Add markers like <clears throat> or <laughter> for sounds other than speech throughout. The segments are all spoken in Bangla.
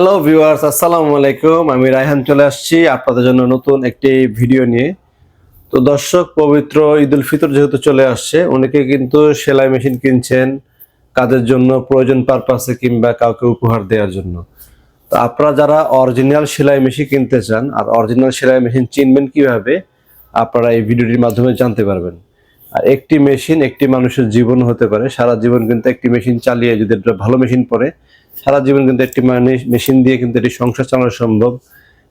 হ্যালো ভিউয়ার্স আসসালামু আলাইকুম। আমি রায়হান চলে আসছি আপনাদের জন্য নতুন একটি ভিডিও নিয়ে। তো দর্শক, পবিত্র ঈদ উল ফিতর যেহেতু চলে আসছে, অনেকে কিন্তু সেলাই মেশিন কিনছেন কাজের জন্য, প্রয়োজন পারপাসে কিংবা কাউকে উপহার দেওয়ার জন্য। তো আপনারা যারা অরিজিনাল সেলাই মেশিন কিনতে চান আর অরিজিনাল সেলাই মেশিন চিনবেন কীভাবে, আপনারা এই ভিডিওটির মাধ্যমে জানতে পারবেন। আর একটি মেশিন একটি মানুষের জীবন হতে পারে। সারা জীবন কিন্তু একটি মেশিন চালিয়ে যদি একটা ভালো মেশিন পরে সারা জীবন কিন্তু একটি মেশিন দিয়ে কিন্তু এটি সংসার চালানো সম্ভব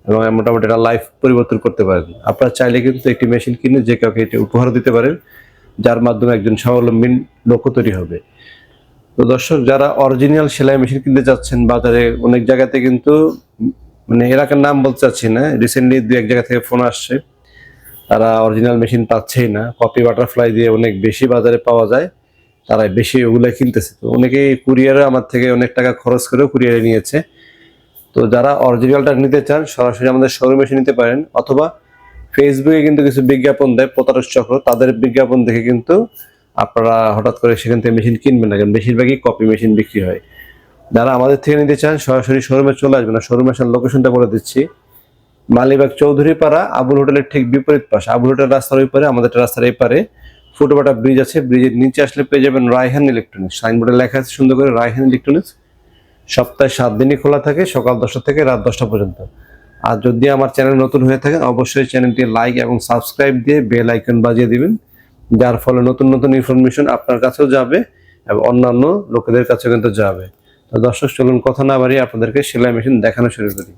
এবং মোটামুটি একটা লাইফ পরিবর্তন করতে পারেন। আপনারা চাইলে কিন্তু একটি মেশিন কিনে যে কাউকে এটি উপহার দিতে পারেন, যার মাধ্যমে একজন স্বাবলম্বী লোক তৈরি হবে। তো দর্শক, যারা অরিজিনাল সেলাই মেশিন কিনতে যাচ্ছেন বাজারে অনেক জায়গাতে কিন্তু মানে এলাকার নাম বলতে চাচ্ছি না রিসেন্টলি দু এক জায়গা থেকে ফোন আসছে। তারা অরিজিনাল মেশিন পাচ্ছেই না। কপি বাটারফ্লাই দিয়ে অনেক বেশি বাজারে পাওয়া যায়। তারা বেশি ওগুলো কিনতেছে। তো অনেকেই কুরিয়ারে আমার থেকে অনেক টাকা খরচ করেও কুরিয়ারে নিয়েছে। তো যারা অরিজিনালটা নিতে চান, সরাসরি আমাদের শোরুমে এসে নিতে পারেন। অথবা ফেসবুকে কিন্তু কিছু বিজ্ঞাপন দেয়, প্রতারক চক্র। তাদের বিজ্ঞাপন দেখে কিন্তু আপনারা হঠাৎ করে সেখান থেকে মেশিন কিনবেন না, কারণ বেশিরভাগই কপি মেশিন বিক্রি হয়। যারা আমাদের থেকে নিতে চান, সরাসরি শোরুমে চলে আসবেন। না শোরুমে আসার লোকেশনটা বলে দিচ্ছি। মালিবাগ চৌধুরী পাড়া আবুল হোটেলের ঠিক বিপরীত পাশে। আবুল হোটেল রাস্তার ওই পারে, আমাদের রাস্তার এই পারে ফুটবাটা ব্রিজ আছে। ব্রিজের নিচে আসলে পেয়ে যাবেন রায়হান ইলেকট্রনিক্স। সাইনবোর্ডে লেখা আছে সুন্দর করে রায়হান ইলেকট্রনিক্স। সপ্তাহে সাত দিনই খোলা থাকে, সকাল দশটা থেকে রাত দশটা পর্যন্ত। আর যদি আমার চ্যানেল নতুন হয়ে থাকে অবশ্যই চ্যানেলটি লাইক এবং সাবস্ক্রাইব দিয়ে বেল আইকন বাজিয়ে দিবেন, যার ফলে নতুন নতুন ইনফরমেশন আপনার কাছেও যাবে এবং অন্যান্য লোকেদের কাছেও কিন্তু যাবে। তো দর্শক, চলুন কথা না বাড়িয়ে আপনাদেরকে সেলাই মেশিন দেখানো শুরু করি।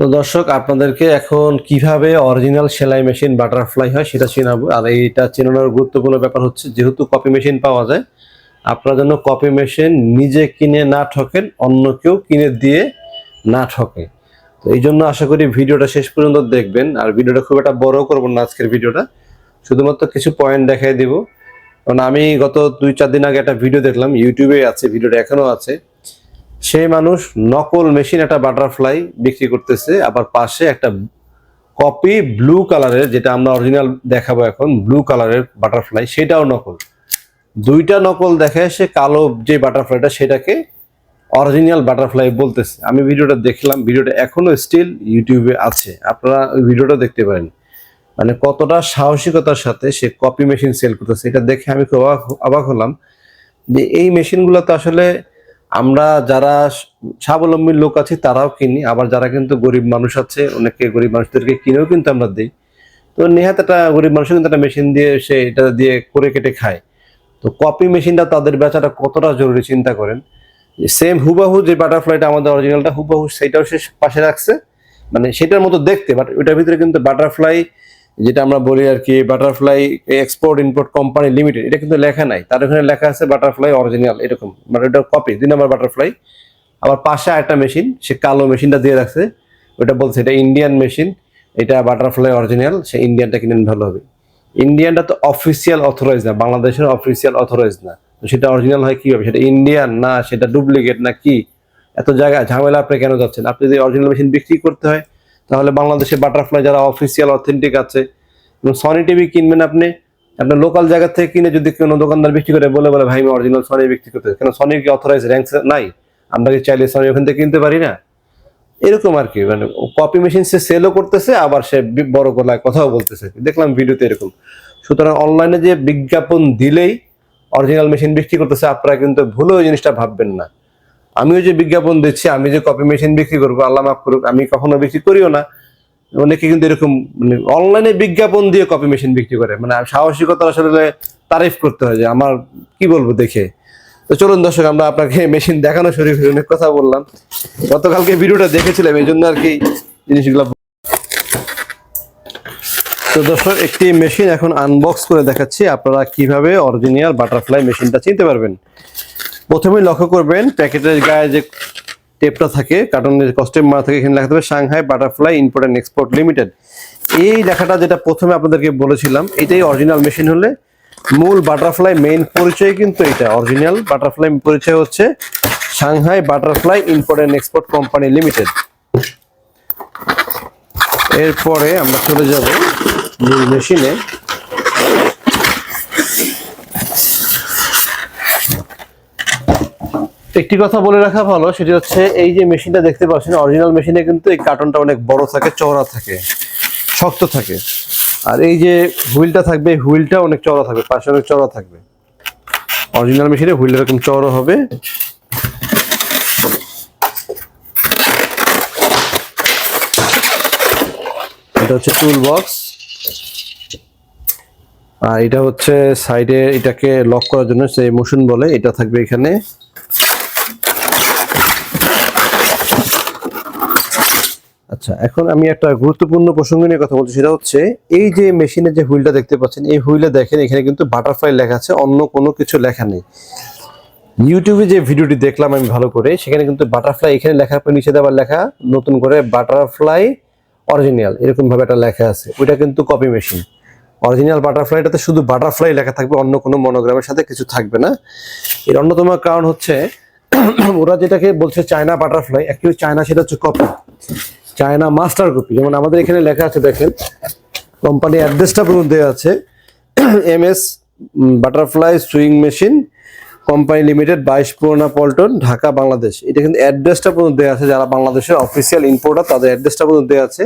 তো দর্শক, আপনাদেরকে এখন কীভাবে অরিজিনাল সেলাই মেশিন বাটারফ্লাই হয় সেটা চেনাবো। আর এইটা চেনানোর গুরুত্বপূর্ণ ব্যাপার হচ্ছে, যেহেতু কপি মেশিন পাওয়া যায়, আপনার জন্য কপি মেশিন নিজে কিনে না ঠকেন, অন্য কেউ কিনে দিয়ে না ঠকে। তো এই জন্য আশা করি ভিডিওটা শেষ পর্যন্ত দেখবেন। আর ভিডিওটা খুব একটা বড় করব না আজকের ভিডিওটা। শুধুমাত্র কিছু পয়েন্ট দেখাই দিব। কারণ আমি গত দুই চার দিন আগে একটা ভিডিও দেখলাম ইউটিউবে আছে ভিডিওটা এখনও আছে। সেই মানুষ নকল মেশিন একটা বাটারফ্লাই বিক্রি করতেছে, আবার পাশে একটা কপি ব্লু কালারের, যেটা আমরা অরিজিনাল দেখাবো এখন, ব্লু কালারের বাটারফ্লাই, সেটাও নকল। দুইটা নকল দেখে সে কালো যে বাটারফ্লাইটা, সেটাকে অরিজিনাল বাটারফ্লাই বলতেছে। আমি ভিডিওটা দেখলাম, ভিডিওটা এখনও স্টিল ইউটিউবে আছে, আপনারা ওই ভিডিওটা দেখতে পারেন। মানে কতটা সাহসিকতার সাথে সে কপি মেশিন সেল করতেছে, এটা দেখে আমি খুব অবাক অবাক হলাম যে এই মেশিনগুলো তো আসলে আমরা যারা স্বাবলম্বী লোক আছি তারাও কিনি, আবার যারা কিন্তু গরিব মানুষ আছে, অনেকে গরিব মানুষদেরকে কিনেও কিন্তু আমরা দিই। তো নেহাত একটা গরিব মানুষ কিন্তু একটা মেশিন দিয়ে সে এটা দিয়ে করে কেটে খায়। তো কপি মেশিনটা তাদের বেচাটা কতটা জরুরি চিন্তা করেন? সেম হুবাহু যে বাটারফ্লাইটা আমাদের অরিজিনালটা হুবাহু সেটাও সে পাশে রাখছে। মানে সেটার মতো দেখতে বাট ওইটার ভিতরে কিন্তু বাটারফ্লাই যেটা আমরা বলি আর কি butterfly export import company limited এটা কিন্তু লেখা নাই। তার ওখানে লেখা আছে বাটারফ্লাই অরিজিনাল এরকম। মানে এটা কপি দুই নম্বর বাটারফ্লাই আবার পাশে একটা মেশিন সে কালো মেশিনটা দিয়ে রাখছে। ওটা বলছে এটা ইন্ডিয়ান মেশিন এটা বাটারফ্লাই অরিজিনাল সে ইন্ডিয়ানটা কিনে ভালো হবে। ইন্ডিয়ানটা তো অফিসিয়াল অথরাইজ না, বাংলাদেশের অফিসিয়াল অথরাইজ না। তো সেটা অরিজিনাল হয় কি হবে সেটা ইন্ডিয়ান না, সেটা ডুপ্লিকেট না কি? এত জায়গায় ঝামেলা আপনি কেন যাচ্ছেন? আপনি যদি অরিজিনাল মেশিন বিক্রি করতে হয় তাহলে বাংলাদেশে বাটারফ্লাই যারা অফিসিয়াল অথেন্টিক আছে, এবং সনি টিভি কিনবেন আপনি, আপনার লোকাল জায়গা থেকে কিনে যদি কোনো দোকানদার বিক্রি করে, বলে বলে, ভাই, আমি অরিজিনাল সনি বিক্রি করতে কেন সনির কি অথরাইজ র্যাঙ্ক নাই? আমরা কি চাইলে সনি ওখান থেকে কিনতে পারি না? এরকম আর কি মানে কপি মেশিন সে সেলও করতেছে, আবার সে বড় গলায় কথাও বলতেছে। দেখলাম ভিডিওতে এরকম। সুতরাং অনলাইনে যে বিজ্ঞাপন দিলেই অরিজিনাল মেশিন বিক্রি করতেছে, আপনারা কিন্তু ভুলেও জিনিসটা ভাববেন না। আমিও যে বিজ্ঞাপন দিচ্ছি, আমি যে কপি মেশিন বিক্রি করব, আল্লাহ মাফ করুক, আমি কখনো বিক্রি করিও না। অনেকে কিন্তু এরকম মানে অনলাইনে বিজ্ঞাপন দিয়ে কপি মেশিন বিক্রি করে। মানে সাহসিকতা আসলে তারিফ করতে হয় যে, আমার কি বলব দেখে। তো চলুন দর্শক, আমরা আপনাকে মেশিন দেখানো শুরু করি, অনেক কথা বললাম। গতকালকে ভিডিওটা দেখেছিলাম এই জন্য আর কি জিনিসগুলো তো দর্শক, একটি মেশিন এখন আনবক্স করে দেখাচ্ছি, আপনারা কীভাবে অরিজিনাল বাটারফ্লাই মেশিনটা চিনতে পারবেন। প্রথমেই লক্ষ্য করবেন প্যাকেটের গায়ে যে টেপটা থাকে, কার্টনের কস্টেম মারা থাকে, এখানে লেখা থাকবে Shanghai butterfly import and export limited. এই লেখাটা যেটা প্রথমে আপনাদেরকে বলেছিলাম, এটাই অরিজিনাল মেশিন হলে মূল বাটারফ্লাই মেইন পরিচয় কিন্তু এটা অরিজিনাল বাটারফ্লাই পরিচয় হচ্ছে Shanghai butterfly import and export company limited. এরপরে আমরা চলে যাব মূল মেশিনে একটি কথা বলে রাখা ভালো, সেটি হচ্ছে এই যে মেশিনটা দেখতে পাচ্ছেন অরিজিনাল মেশিনে কিন্তু এই কার্টনটা অনেক বড় থাকে, চওড়া থাকে, শক্ত থাকে। আর এই যে হুইলটা থাকবে হুইলটা অনেক চওড়া থাকবে, পাশে অনেক চওড়া থাকবে। অরিজিনাল মেশিনে হুইল এরকম চওড়া হবে। এটা হচ্ছে টুল বক্স আর এটা হচ্ছে সাইডে এটাকে লক করার জন্য, সেই মোশন বলে, এটা থাকবে এখানে। আচ্ছা এখন আমি একটা গুরুত্বপূর্ণ প্রসঙ্গ নিয়ে কথা বলছি, সেটা হচ্ছে এই যে মেশিনের যে হুইলটা দেখতে পাচ্ছেন, এই হুইলে দেখেন, এখানে কিন্তু বাটারফ্লাই লেখা আছে, অন্য কোনো কিছু লেখা নেই। ইউটিউবে যে ভিডিওটি দেখলাম আমি ভালো করে, সেখানে কিন্তু বাটারফ্লাই, এখানে লেখার পর নিচে দেওয়ার লেখা, নতুন করে বাটারফ্লাই অরিজিনাল এরকম ভাবে একটা লেখা আছে, ওইটা কিন্তু কপি মেশিন অরিজিনাল বাটারফ্লাইটাতে শুধু বাটারফ্লাই লেখা থাকবে, অন্য কোনো মনোগ্রামের সাথে কিছু থাকবে না। এর অন্যতম কারণ হচ্ছে, ওরা যেটাকে বলছে চায়না বাটারফ্লাই অ্যাকচুয়ালি চায়না সেটা হচ্ছে কপি চায়না মাস্টার কপি, যেমন আমাদের এখানে লেখা আছে, দেখেন কোম্পানি অ্যাড্রেসটা পর্যন্ত দেওয়া আছে। M S butterfly sewing machine company limited বাইশ পুরোনা পল্টন, ঢাকা, বাংলাদেশ। এটা কিন্তু অ্যাড্রেসটা পর্যন্ত দেওয়া আছে, যারা বাংলাদেশের অফিসিয়াল ইম্পোর্টার তাদের অ্যাড্রেসটা পর্যন্ত দেওয়া আছে।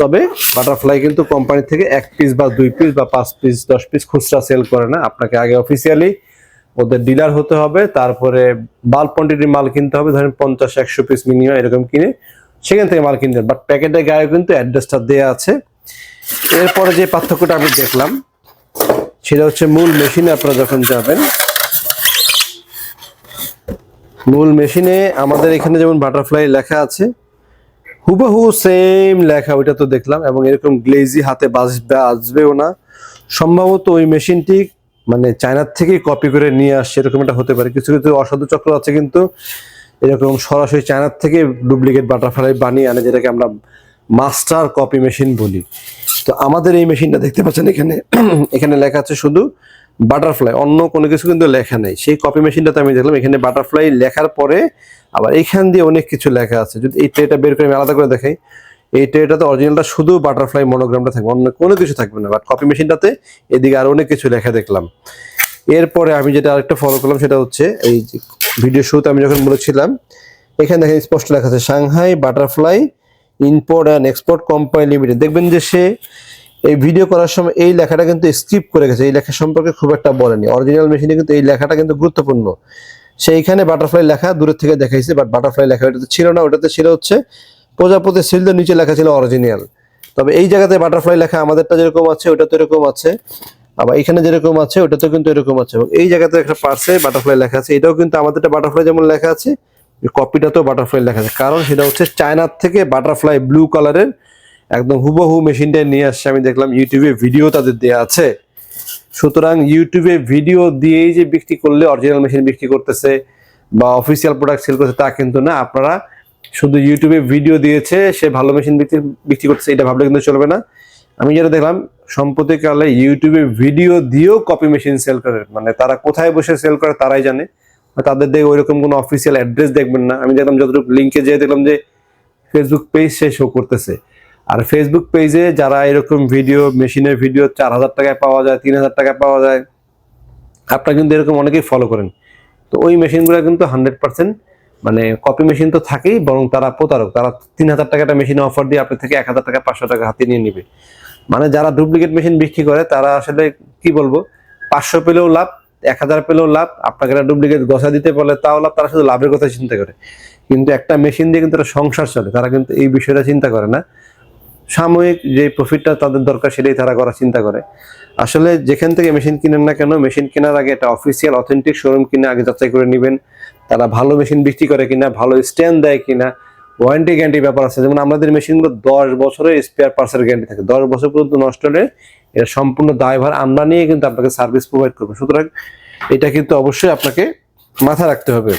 তবে বাটারফ্লাই কিন্তু কোম্পানি থেকে এক পিস বা দুই পিস বা পাঁচ পিস দশ পিস খুচরা সেল করে না। আপনাকে আগে অফিসিয়ালি ওদের ডিলার হতে হবে, তারপরে বাল্ক কোয়ান্টিটির মাল কিনতে হবে, ধরেন পঞ্চাশ, একশো পিস মিনিমাম এরকম কিনে সেখান থেকে মাল কিনতে বাট প্যাকেটের গায়ে কিন্তু অ্যাড্রেসটা দেওয়া আছে। এরপরে যে পার্থক্যটা আমি দেখলাম, সেটা হচ্ছে মূল মেশিনে আপনারা যখন যাবেন, মূল মেশিনে আমাদের এখানে যেমন বাটারফ্লাই লেখা আছে, হুবহু সেম লেখা, ওইটা তো দেখলাম, এবং এরকম গ্লেজি হাতে বাজবে, আসবেও না। সম্ভবত ওই মেশিনটি মানে চায়নার থেকেই কপি করে নিয়ে আসছে, এরকম একটা হতে পারে। কিছু কিছু অসাধু চক্র আছে কিন্তু এরকম সরাসরি চায়নার থেকে ডুপ্লিকেট বাটারফ্লাই বানিয়ে আনে, যেটাকে আমরা মাস্টার কপি মেশিন বলি। তো আমাদের এই মেশিনটা দেখতে পাচ্ছেন এখানে। <clears throat> এখানে লেখা আছে শুধু বাটারফ্লাই অন্য কোনো কিছু কিন্তু লেখা নেই। সেই কপি মেশিনটাতে আমি দেখলাম এখানে বাটারফ্লাই লেখার পরে আবার এইখান দিয়ে অনেক কিছু লেখা আছে। যদি এই ট্রেটা বের করে আমি আলাদা করে দেখাই, এই ট্রেটাতে অরিজিনালটা শুধু বাটারফ্লাই মনোগ্রামটা থাকবে, অন্য কোনো কিছু থাকবে না। বাট কপি মেশিনটাতে এদিকে আরও অনেক কিছু লেখা দেখলাম। এরপরে আমি যেটা আরেকটা ফলো করলাম সেটা হচ্ছে এই ভিডিও শুরুতে আমি যখন বলেছিলাম, এখানে দেখেন স্পষ্ট লেখা আছে, Shanghai butterfly import and export company limited. দেখবেন যে সে এই ভিডিও করার সময় এই লেখাটা কিন্তু স্কিপ করে গেছে, এই লেখা সম্পর্কে খুব একটা বলেনি। অরিজিনাল মেশিনে কিন্তু এই লেখাটা কিন্তু গুরুত্বপূর্ণ। সেইখানে বাটারফ্লাই লেখা দূরের থেকে দেখাইছে বাট বাটারফ্লাই লেখা ওটাতে ছিল না, ওটাতে ছিল হচ্ছে প্রজাপতি সিল নিচে লেখা ছিল অরিজিনাল তবে এই জায়গাতে বাটারফ্লাই লেখা আমাদেরটা যেরকম আছে ওটা তো এরকম আছে। আবার এখানে যেরকম আছে, ওটাতেও কিন্তু এরকম আছে। এবং এই জায়গাতে একটা পার্সে বাটারফ্লাই লেখা আছে। এটাও কিন্তু আমাদেরটা বাটারফ্লাই যেমন লেখা আছে কপিটাতেও বাটারফ্লাই লেখা আছে। কারণ সেটা হচ্ছে চায়নার থেকে বাটারফ্লাই ব্লু কালারের একদম হুবহু মেশিনটা নিয়ে আসছে। আমি দেখলাম ইউটিউবে ভিডিও তাদের দেওয়া আছে। সুতরাং ইউটিউবে ভিডিও দিয়েই যে বিক্রি করলে অরিজিনাল মেশিন বিক্রি করতেছে বা অফিসিয়াল প্রোডাক্ট সেল করছে, তা কিন্তু না। আপনারা শুধু ইউটিউবে ভিডিও দিয়েছে, সে ভালো মেশিন বিক্রি বিক্রি করতেছে, এটা ভাবলে কিন্তু চলবে না। আমি যেটা দেখলাম সম্প্রতিকালে ইউটিউবে ভিডিও দিয়েও কপি মেশিন সেল করে। মানে তারা কোথায় বসে সেল করে তারাই জানে। তাদের দেখে ওইরকম কোনো অফিসিয়াল অ্যাড্রেস দেখবেন না। আমি দেখলাম যতটুকু লিঙ্কে যেয়ে দেখলাম যে ফেসবুক পেজ সে শো করতেছে। আর ফেসবুক পেজে যারা এরকম ভিডিও মেশিনের ভিডিও চার হাজার টাকায় পাওয়া যায়, তিন হাজার টাকায় পাওয়া যায়, আপনারা কিন্তু এরকম অনেকেই ফলো করেন। তো ওই মেশিনগুলো কিন্তু হান্ড্রেড পার্সেন্ট মানে কপি মেশিন তো থাকেই, বরং তারা প্রতারক। তারা তিন হাজার টাকাটা মেশিনে অফার দিয়ে আপনার থেকে এক হাজার টাকা, পাঁচশো টাকা হাতে নিয়ে নিবে। মানে যারা ডুপ্লিকেট মেশিন বিক্রি করে, তারা আসলে কি বলব? পাঁচশো পেলেও লাভ, এক হাজার পেলেও লাভ, আপনাকে ডুপ্লিকেট গসা দিতে বলে তাও লাভ, তারা শুধু লাভের কথা চিন্তা করে। কিন্তু একটা মেশিন দিয়ে কিন্তু সংসার চলে, তারা কিন্তু এই বিষয়টা চিন্তা করে না। সাময়িক যে প্রফিটটা তাদের দরকার, সেটাই তারা করার চিন্তা করে। আসলে যেখান থেকে মেশিন কিনেন না কেন মেশিন কেনার আগে একটা অফিসিয়াল অথেন্টিক শোরুম কিনে আগে যাচাই করে নেবেন। তারা ভালো মেশিন বিক্রি করে কিনা, ভালো স্ট্যান্ড দেয় কিনা ওয়ারেন্টি গ্যারান্টি ব্যাপার আছে। যেমন আমাদের মেশিনগুলো দশ বছরের স্পেয়ার পার্সের গ্যারান্টি থাকে। দশ বছর পর্যন্ত নষ্ট হলে এটা সম্পূর্ণ দায়ভার আমরা নিয়ে কিন্তু আপনাকে সার্ভিস প্রোভাইড করব। সুতরাং এটা কিন্তু অবশ্যই আপনাকে মাথা রাখতে হবে।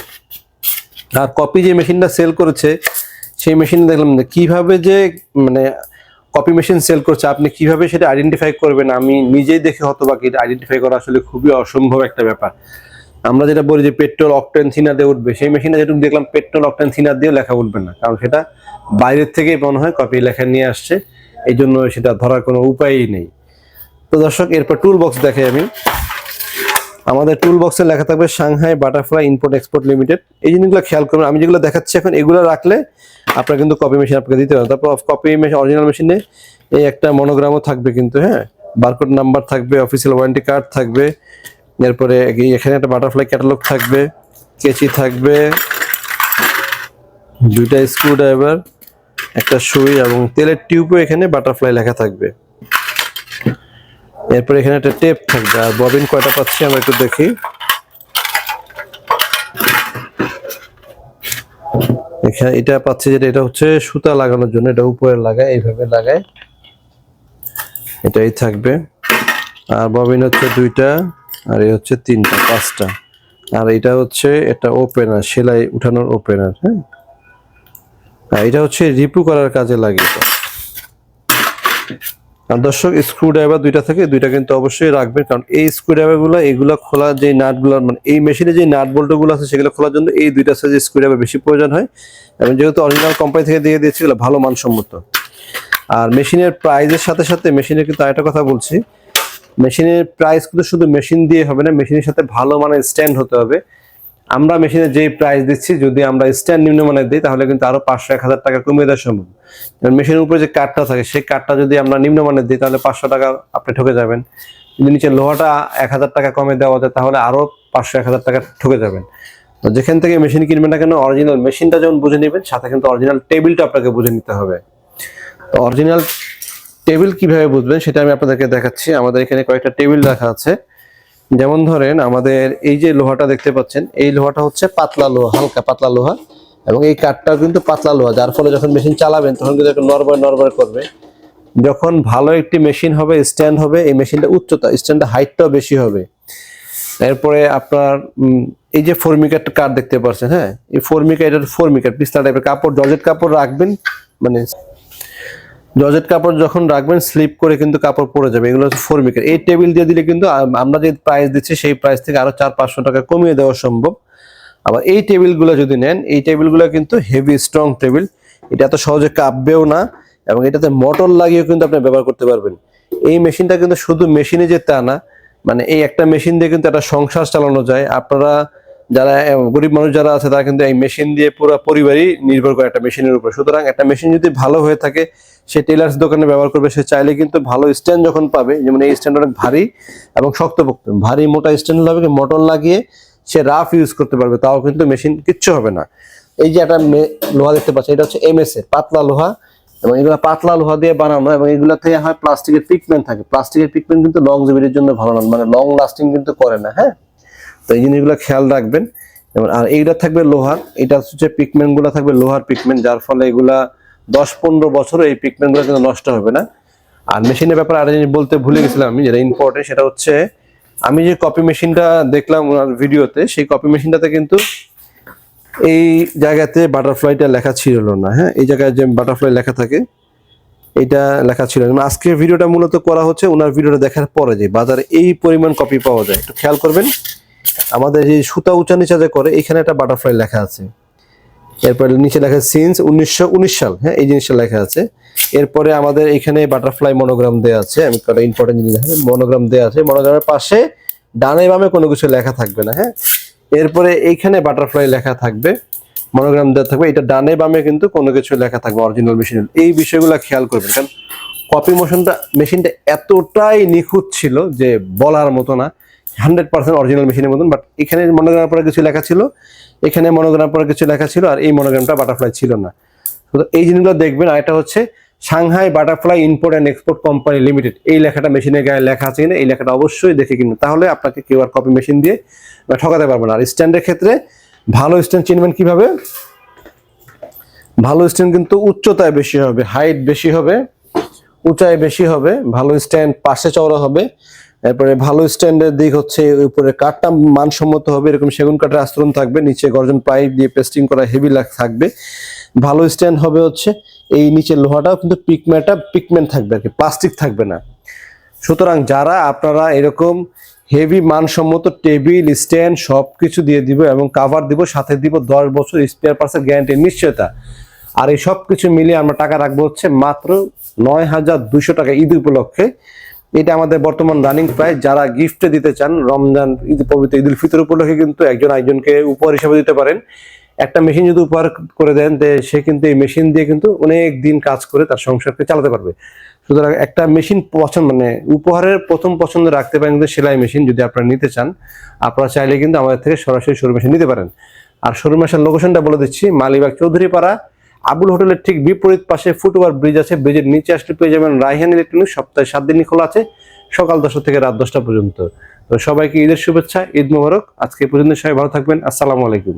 আর কপি যে মেশিনটা সেল করেছে, সেই মেশিন দেখলাম কীভাবে যে মানে কপি মেশিন সেল করছে, আপনি কীভাবে সেটা আইডেন্টিফাই করবেন? আমি নিজেই দেখে হতবাকি আইডেন্টিফাই করা আসলে খুবই অসম্ভব একটা ব্যাপার। আমরা যেটা বলি যে পেট্রোল অকটেন থিনার দিয়ে উঠবে, সেই মেশিনে যেটুকু দেখলাম, পেট্রোল অকটেন থিনার দিয়েও লেখা উঠবে না। কারণ সেটা বাইরের থেকেই মনে হয় কপি লেখা নিয়ে আসছে, এই জন্য সেটা ধরার কোনো উপায়ই নেই। তো দর্শক, এরপর টুল বক্স দেখে আমি। আমাদের টুল বক্সে লেখা থাকবে Shanghai butterfly import export limited এই জিনিসগুলো খেয়াল করবেন আমি যেগুলো দেখাচ্ছি এখন, এগুলো রাখলে আপনার কিন্তু কপি মেশিন আপনাকে দিতে পারেন তারপর কপি মেশিন অরিজিনাল মেশিনে এই একটা মনোগ্রামও থাকবে কিন্তু হ্যাঁ? বারকোড নাম্বার থাকবে অফিসিয়াল ওয়ারেন্টি কার্ড থাকবে এরপরে এখানে একটা বাটারফ্লাই ক্যাটালগ থাকবে, কেচি থাকবে, দুইটা স্ক্রু ড্রাইভার একটা সুই এবং তেলের টিউবও এখানে বাটারফ্লাই লেখা থাকবে। এরপর এখানে একটা টেপ থাকবে, আর ববিন কয়টা পাচ্ছি আমরা একটু দেখি। এখানে এটা পাচ্ছি যেটা, এটা হচ্ছে সুতা লাগানোর জন্য, এটা উপরে লাগায়, এইভাবে লাগায়। এটাই থাকবে। আর ববিন হচ্ছে দুইটা। আর এই হচ্ছে তিনটা, পাঁচটা। আর এটা হচ্ছে এটা ওপেনার সেলাই উঠানোর ওপেনার হ্যাঁ? আর এটা হচ্ছে রিপু করার কাজে লাগে এটা। আর দর্শক স্ক্রু ড্রাইভার দুইটা থেকে, দুইটা কিন্তু অবশ্যই রাখবেন, কারণ এই স্ক্রু ড্রাইভারগুলো এগুলো খোলা যে নাটগুলো মানে এই মেশিনে যে নাট বল্টগুলো আছে, সেগুলো খোলার জন্য এই দুইটা সাইজের স্ক্রু ড্রাইভার বেশি প্রয়োজন হয়। এবং যেহেতু অরিজিনাল কোম্পানি থেকে দিয়ে দিয়েছে ভালো মানসম্মত। আর মেশিনের প্রাইজের সাথে সাথে মেশিনের কিন্তু আরেকটা কথা বলছি মেশিনের প্রাইস কিন্তু শুধু মেশিন দিয়ে হবে না মেশিনের সাথে ভালো মানের স্ট্যান্ড হতে হবে। আমরা মেশিনে যে প্রাইস দিচ্ছি, যদি আমরা স্ট্যান্ড নিম্নমানের দিই, তাহলে কিন্তু আরও পাঁচশো, এক হাজার টাকা কমিয়ে দেওয়া সম্ভব। মেশিনের উপরে যে কাঠটা থাকে, সেই কাঠটা যদি আমরা নিম্নমানের দিই, তাহলে পাঁচশো টাকা আপনি ঠকে যাবেন। যদি নিচে লোহাটা এক হাজার টাকা কমে দেওয়া যায়, তাহলে আরও পাঁচশো, এক হাজার টাকা ঠকে যাবেন। তো যেখান থেকে মেশিন কিনবেন না কেন অরিজিনাল মেশিনটা যেমন বুঝে নেবেন, সাথে কিন্তু অরিজিনাল টেবিলটা আপনাকে বুঝে নিতে হবে। তো অরিজিনাল টেবিল কীভাবে বুঝবেন সেটা আমি আপনাদেরকে দেখাচ্ছি। আমাদের এখানে কয়েকটা টেবিল রাখা আছে। যেমন ধরেন, আমাদের এই যে লোহাটা দেখতে পাচ্ছেন, এই লোহাটা হচ্ছে পাতলা লোহা, হালকা পাতলা লোহা। এবং এই কাঠটাও কিন্তু পাতলা লোহা, যার ফলে যখন মেশিন চালাবেন, তখন কিন্তু একটু নরবর করবে। যখন ভালো একটি মেশিন হবে, স্ট্যান্ড হবে, এই মেশিনটা উচ্চতা, স্ট্যান্ডের হাইটটাও বেশি হবে। এরপরে আপনার এই যে ফর্মিকার কাঠ দেখতে পাচ্ছেন হ্যাঁ? এই ফর্মিকা, এটা ফর্মিকার পিস্তা টাইপের কাপড়, জর্জেট কাপড় রাখবেন মানে জর্জেট কাপড় যখন রাখবেন স্লিপ করে কিন্তু কাপড় পরে যাবে। এগুলো হচ্ছে ফর্মিকার এই টেবিল দিয়ে দিলে কিন্তু আমরা যে প্রাইস দিচ্ছি, সেই প্রাইস থেকে আরও চার, পাঁচশো টাকা কমিয়ে দেওয়া সম্ভব। আবার এই টেবিলগুলো যদি নেন, এই টেবিলগুলো কিন্তু হেভি স্ট্রং টেবিল এটা এত সহজে কাঁপবেও না এবং এটাতে মোটর লাগিয়েও কিন্তু আপনি ব্যবহার করতে পারবেন। এই মেশিনটা কিন্তু শুধু মেশিনে যে তা না মানে এই একটা মেশিন দিয়ে কিন্তু একটা সংসার চালানো যায়। আপনারা যারা গরিব মানুষ যারা আছে, তারা কিন্তু এই মেশিন দিয়ে পুরো পরিবারই নির্ভর করে একটা মেশিনের উপর। সুতরাং একটা মেশিন যদি ভালো হয়ে থাকে, সে টেলার্স দোকানে ব্যবহার করবে, সে চাইলে কিন্তু ভালো স্ট্যান্ড যখন পাবে, যেমন এই স্ট্যান্ড অনেক ভারী এবং শক্তপোক্ত, ভারী মোটা স্ট্যান্ড হবে মোটর লাগিয়ে সে রাফ ইউজ করতে পারবে, তাও কিন্তু মেশিন কিচ্ছু হবে না। এই যে একটা লোহা দেখতে পাচ্ছি এটা হচ্ছে এর, পাতলা লোহা, এবং এগুলো পাতলা লোহা দিয়ে বানানো, এবং এগুলোতে হয় প্লাস্টিকের পিকমেন্ট থাকে। প্লাস্টিকের পিকমেন্ট কিন্তু লং জিবির জন্য ভালো না মানে লং লাস্টিং কিন্তু করে না হ্যাঁ? তো এই জিনিসগুলো খেয়াল রাখবেন। এবং আর এইটা থাকবে লোহার, এটা হচ্ছে পিকমেন্টগুলো থাকবে লোহার পিকমেন্ট যার ফলে এগুলা দশ পনেরো বছর এই পিকমেন্টগুলো কিন্তু নষ্ট হবে না। আর মেশিনের ব্যাপারে আরেকটা জিনিস বলতে ভুলে গেছিলাম আমি, যেটা ইম্পর্টেন্ট সেটা হচ্ছে আমি যে কপি মেশিনটা দেখলাম ওনার ভিডিওতে, সেই কপি মেশিনটাতে কিন্তু এই জায়গাতে বাটারফ্লাইটা লেখা ছিল না হ্যাঁ? এই জায়গায় যে বাটারফ্লাই লেখা থাকে এটা লেখা ছিল না। আজকে ভিডিওটা মূলত করা হচ্ছে, ওনার ভিডিওটা দেখার পরে যে বাজারে এই পরিমাণ কপি পাওয়া যায়। একটু খেয়াল করবেন। আমাদের যে সুতা উঁচা নিচা যে করে, এখানে একটা বাটারফ্লাই লেখা আছে। এরপরে নিচে লেখা সিন্স উনিশশো উনিশ সাল হ্যাঁ এই জিনিসটা লেখা আছে। এরপরে আমাদের এখানে বাটারফ্লাই মনোগ্রাম দেওয়া আছে। আমি কটা ইম্পর্টেন্ট জিনিস মনোগ্রাম দেওয়া আছে। মনোগ্রামের পাশে ডানে বামে কোনো কিছু লেখা থাকবে না হ্যাঁ। এরপরে এইখানে বাটারফ্লাই লেখা থাকবে। মনোগ্রাম দেওয়া থাকবে। এটা ডানে বামে কিন্তু কোনো কিছু লেখা থাকবে অরিজিনাল মেশিন এই বিষয়গুলো খেয়াল করবেন। কারণ কপি মোশনটা মেশিনটা এতটাই নিখুঁত ছিল যে বলার মতো না। হান্ড্রেড পার্সেন্ট অরিজিনাল মেশিনের মতন বাট এখানে মনোগ্রাম পরে কিছু লেখা ছিল, এখানে মনোগ্রাম পরে কিছু লেখা ছিল, আর এই মনোগ্রামটা বাটারফ্লাই ছিল না। তো এই জিনিসগুলো দেখবেন, আর এটা হচ্ছে Shanghai butterfly import and export company limited এই লেখাটা মেশিনের গায়ে লেখা আছে কিনা, এই লেখাটা অবশ্যই দেখে কিনুন। তাহলে আপনাকে কেউ আর কপি মেশিন দিয়ে বা ঠকাতে পারবে না আর স্ট্যান্ডের ক্ষেত্রে ভালো স্ট্যান্ড চিনবেন কীভাবে? ভালো স্ট্যান্ড কিন্তু উচ্চতায় বেশি হবে হাইট বেশি হবে উঁচাই বেশি হবে, ভালো স্ট্যান্ড পাশে চওড়া হবে। এরপরে ভালো স্ট্যান্ডের দিক হচ্ছে উপরে কাঠটা মানসম্মত হবে, এরকম সেগুন কাঠের আস্তরণ থাকবে, নিচে গর্জন পাইপ দিয়ে পেস্টিং করা হেভি লাগ থাকবে। ভালো স্ট্যান্ড হবে হচ্ছে এই নিচের লোহাটাও, কিন্তু পিকমেন্টটা পিকমেন্ট থাকবে আর কি প্লাস্টিক থাকবে না। সুতরাং যারা আপনারা এরকম হেভি মানসম্মত টেবিল স্ট্যান্ড সব কিছু দিয়ে দিব এবং কাভার দিব, সাথে দিব দশ বছর স্পেয়ার পার্সের গ্যারান্টির নিশ্চয়তা। আর এই সব কিছু মিলিয়ে আমরা টাকা রাখব হচ্ছে মাত্র নয় হাজার দুইশো টাকা ঈদ উপলক্ষে। এটা আমাদের বর্তমান রানিং প্রাইস যারা গিফটে দিতে চান, রমজান, ঈদ, পবিত্র ঈদুল ফিতর উপলক্ষে কিন্তু একজন একজনকে উপহার হিসেবে দিতে পারেন। একটা মেশিন যদি উপহার করে দেন, তে সে কিন্তু এই মেশিন দিয়ে কিন্তু অনেক দিন কাজ করে তার সংসারকে চালাতে পারবে। সুতরাং একটা মেশিন পছন্দ মানে উপহারের প্রথম পছন্দ রাখতে পারেন কিন্তু সেলাই মেশিন যদি আপনারা নিতে চান, আপনারা চাইলে কিন্তু আমাদের থেকে সরাসরি শোরুম মেশিন নিতে পারেন। আর শোরুম মেশিন লোকেশনটা বলে দিচ্ছি, মালিবাগ চৌধুরী পাড়া আবুল হোটেলের ঠিক বিপরীত পাশে ফুটওভার ব্রিজ আছে, ব্রিজের নিচে আসলে পেয়ে যাবেন রাইহান ইলেকট্রনিক সপ্তাহে সাত দিনই খোলা আছে, সকাল দশটা থেকে রাত দশটা পর্যন্ত। তো সবাইকে ঈদের শুভেচ্ছা, ঈদ মোবারক। আজকে পর্যন্ত সবাই ভালো থাকবেন। আসসালামু আলাইকুম।